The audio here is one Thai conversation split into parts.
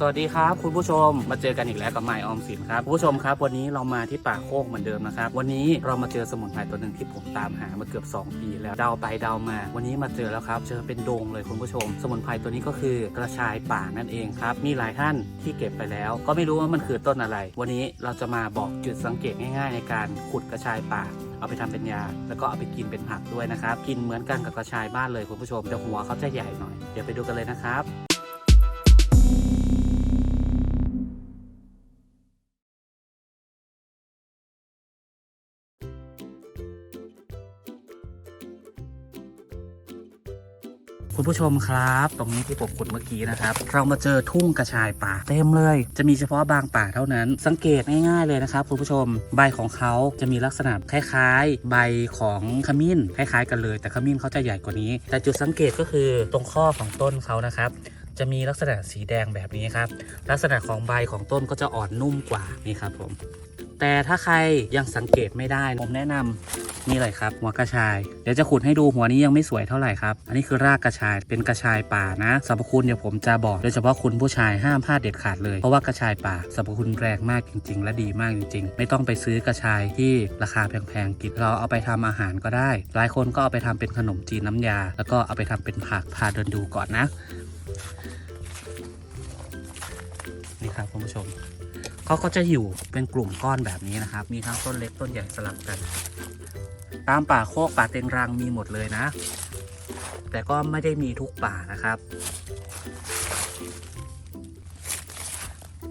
สวัสดีครับคุณผู้ชมมาเจอกันอีกแล้วกับไมออมสินครับคุณผู้ชมครับ วันนี้เรามาที่ป่าโคกเหมือนเดิมนะครับ วันนี้เรามาเจอสมุนไพรตัวหนึ่งที่ผมตามหามาเกือบ 2 ปีแล้วเดาไปเดามา วันนี้มาเจอแล้วครับ เจอเป็นโดงเลยคุณผู้ชม สมุนไพรตัวนี้ก็คือกระชายป่านั่นเองครับ มีหลายท่านที่เก็บไปแล้ว ก็ไม่รู้ว่ามันคือต้นอะไร วันนี้เราจะมาบอกจุดสังเกตง่าย ๆ ในการขุดกระชายป่าเอาไปทำเป็นยา แล้วก็เอาไปกินเป็นผักด้วยนะครับ กินเหมือนกันกับกระชายบ้านเลยคุณผู้ชมแต่หัวเขาจะใหญ่หน่อย เดี๋ยวไปดูกันเลยนะครับ คุณผู้ชมครับ ตรงนี้ที่ผมขุดเมื่อกี้นะครับ เรามาเจอทุ่งกระชายป่าเต็มเลย จะมีเฉพาะบางป่าเท่านั้น สังเกตง่ายๆเลยนะครับคุณผู้ชม ใบของเขาจะมีลักษณะคล้ายๆ ใบของขมิ้นคล้ายๆ กันเลย แต่ขมิ้นเขาจะใหญ่กว่านี้ แต่จุดสังเกตก็คือตรงข้อของต้นเขานะครับจะมีลักษณะสีแดงแบบนี้ครับ ลักษณะของใบของต้นก็จะอ่อนนุ่มกว่านี่ครับผม แต่ถ้าใครยังสังเกตไม่ได้ ผมแนะนำนี่เลยครับ หัวกระชาย เดี๋ยวจะขุดให้ดูหัวนี้ยังไม่สวยเท่าไหร่ครับ อันนี้คือรากกระชายเป็นกระชายป่านะสรรพคุณเดี๋ยวผมจะบอกโดยเฉพาะคุณผู้ชายห้ามพลาดเด็ดขาดเลย เพราะว่ากระชายป่าสรรพคุณแรงมากจริง ๆ และดีมากจริง ๆ ไม่ต้องไปซื้อกระชายที่ราคาแพงๆกินเราเอาไปทำอาหารก็ได้ หลายคนก็เอาไปทำเป็นขนมจีนน้ำยา แล้วก็เอาไปทำเป็นผักพาเดินดูก่อนนะ นี่ครับคุณผู้ชม เขาก็จะอยู่เป็นกลุ่มก้อนแบบนี้นะครับ มีทั้งต้นเล็กต้นใหญ่สลับกัน ตามป่าโคกป่าเต็งรังมีหมดเลยนะ แต่ก็ไม่ได้มีทุกป่านะครับ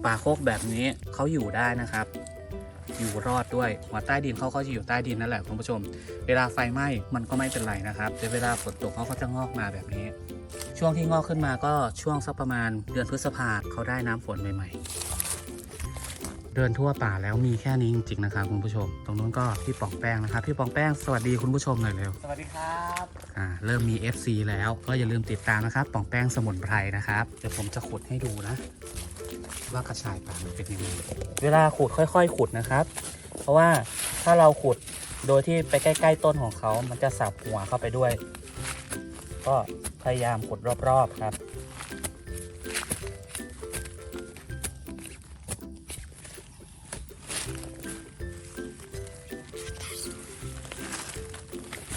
ป่าโคกแบบนี้เขาอยู่ได้นะครับ อยู่รอดด้วยหัวใต้ดินเขาก็จะอยู่ใต้ดินนั่นแหละคุณผู้ชม เวลาไฟไหม้มันก็ไม่เป็นไรนะครับแต่เวลาฝนตกเขาก็จะงอกมาแบบนี้ ช่วงที่งอกขึ้นมาก็ช่วงสักประมาณเดือนพฤษภาเขาได้น้ำฝนใหม่ๆ เดินทั่วป่าแล้วมีแค่นี้จริงๆนะครับคุณผู้ชม ตรงนู้นก็พี่ปองแป้งนะครับ พี่ปองแป้งสวัสดีคุณผู้ชมหน่อยเร็ว สวัสดีครับอ่าเริ่มมี FC แล้วก็อย่าลืมติดตามนะครับปองแป้งสมุนไพรนะครับเดี๋ยวผมจะขุดให้ดูนะ ว่ากระชายป่ามันเป็นยังไงเวลาขุดค่อย ๆ ขุดนะครับ เพราะว่าถ้าเราขุดโดยที่ไปใกล้ ๆ ต้นของเขา มันจะสับหัวเข้าไปด้วย ก็พยายามขุดรอบๆครับ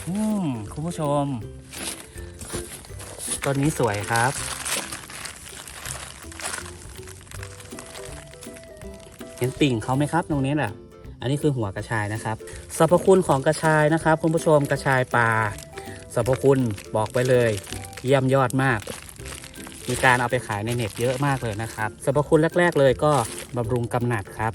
อืมคุณผู้ชม ต้นนี้สวยครับ เห็นปิ่งเขาไหมครับ ตรงนี้แหละอันนี้คือหัวกระชายนะครับสรรพคุณของกระชายนะครับ คุณผู้ชมกระชายป่าสรรพคุณบอกไว้เลย เยี่ยมยอดมาก มีการเอาไปขายในเน็ตเยอะมากเลยนะครับสรรพคุณแรก ๆ เลยก็บำรุงกำหนัดครับ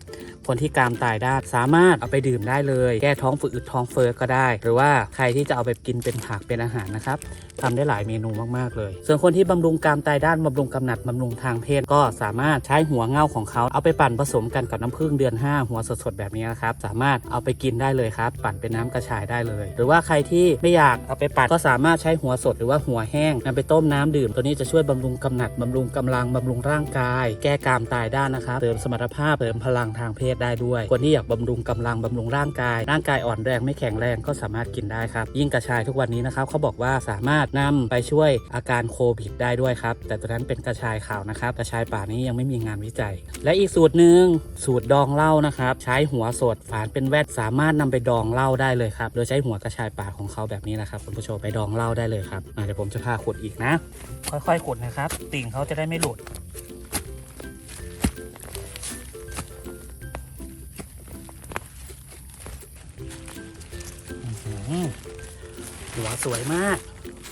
คนที่กรามตายด้านสามารถเอาไปดื่มได้เลย แก้ท้องฝืดท้องเฟ้อก็ได้ หรือว่าใครที่จะเอาไปกินเป็นผักเป็นอาหารนะครับทำได้หลายเมนูมากๆเลย ส่วนคนที่บำรุงกรามตายด้านบำรุงกำหนัดบำรุงทางเพศก็สามารถใช้หัวเง่าของเขาเอาไปปั่นผสมกันกับน้ำผึ้งเดือน 5 หัวสดๆแบบนี้นะครับ สามารถเอาไปกินได้เลยครับ ปั่นเป็นน้ำกระชายได้เลย หรือว่าใครที่ไม่อยากเอาไปปั่นก็สามารถใช้หัวสดหรือว่าหัวแห้งนำไปต้มน้ำดื่ม ตัวนี้จะช่วยบำรุงกำหนัดบำรุงกำลังบำรุงร่างกาย แก้กรามตายด้านนะครับเสริมสมรรถภาพเสริมพลังทางเพศได้ด้วย คนที่อยากบำรุงกำลังบำรุงร่างกาย ร่างกายอ่อนแรงไม่แข็งแรงก็สามารถกินได้ครับ ยิ่งกระชายทุกวันนี้นะครับเขาบอกว่าสามารถนำไปช่วยอาการโควิดได้ด้วยครับ แต่ตัวนั้นเป็นกระชายขาวนะครับ กระชายป่านี้ยังไม่มีงานวิจัย และอีกสูตรหนึ่งสูตรดองเหล้านะครับ ใช้หัวสดฝานเป็นแวดสามารถนำไปดองเหล้าได้เลยครับ โดยใช้หัวกระชายป่าของเขาแบบนี้นะครับคุณผู้ชมไปดองเหล้าได้เลยครับเดี๋ยวผมจะพาขุดอีกนะ ค่อยๆขุดนะครับ ติ่งเขาจะได้ไม่หลุด สวยมาก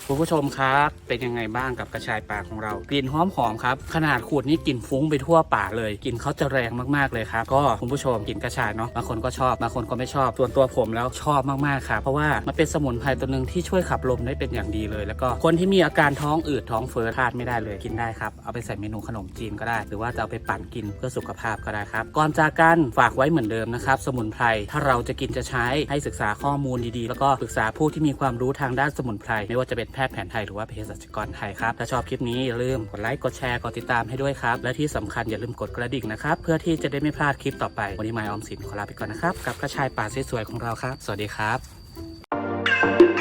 คุณผู้ชมครับ เป็นยังไงบ้างกับกระชายป่าของเรากลิ่นหอมหอมครับ ขนาดขูดนี่กลิ่นฟุ้งไปทั่วป่าเลยกลิ่นเขาจะแรงมากๆเลยครับก็คุณผู้ชมกลิ่นกระชายเนาะบางคนก็ชอบบางคนก็ไม่ชอบส่วนตัวผมแล้วชอบมากๆครับเพราะว่ามันเป็นสมุนไพรตัวหนึ่งที่ช่วยขับลมได้เป็นอย่างดีเลย แล้วก็คนที่มีอาการท้องอืดท้องเฟ้อทานไม่ได้เลยกินได้ครับเอาไปใส่เมนูขนมจีนก็ได้ หรือว่าจะเอาไปปั่นกินเพื่อสุขภาพก็ได้ครับก่อนจากกันฝากไว้เหมือนเดิมนะครับสมุนไพรถ้าเราจะกินจะใช้ให้ศึกษาข้อมูลดีๆ แล้วก็ปรึกษาผู้ที่มีความรู้ทางด้านสมุนไพรไม่ว่าจะเป็นแพทย์แผนไทยหรือว่าเภสัชกรไทยครับ ถ้าชอบคลิปนี้อย่าลืมกดไลค์กดแชร์กดติดตามให้ด้วยครับ และที่สำคัญอย่าลืมกดกระดิ่งนะครับ เพื่อที่จะได้ไม่พลาดคลิปต่อไป วันนี้ไมออมสินขอลาไปก่อนนะครับ กับกระชายป่าสวยๆของเราครับ สวัสดีครับ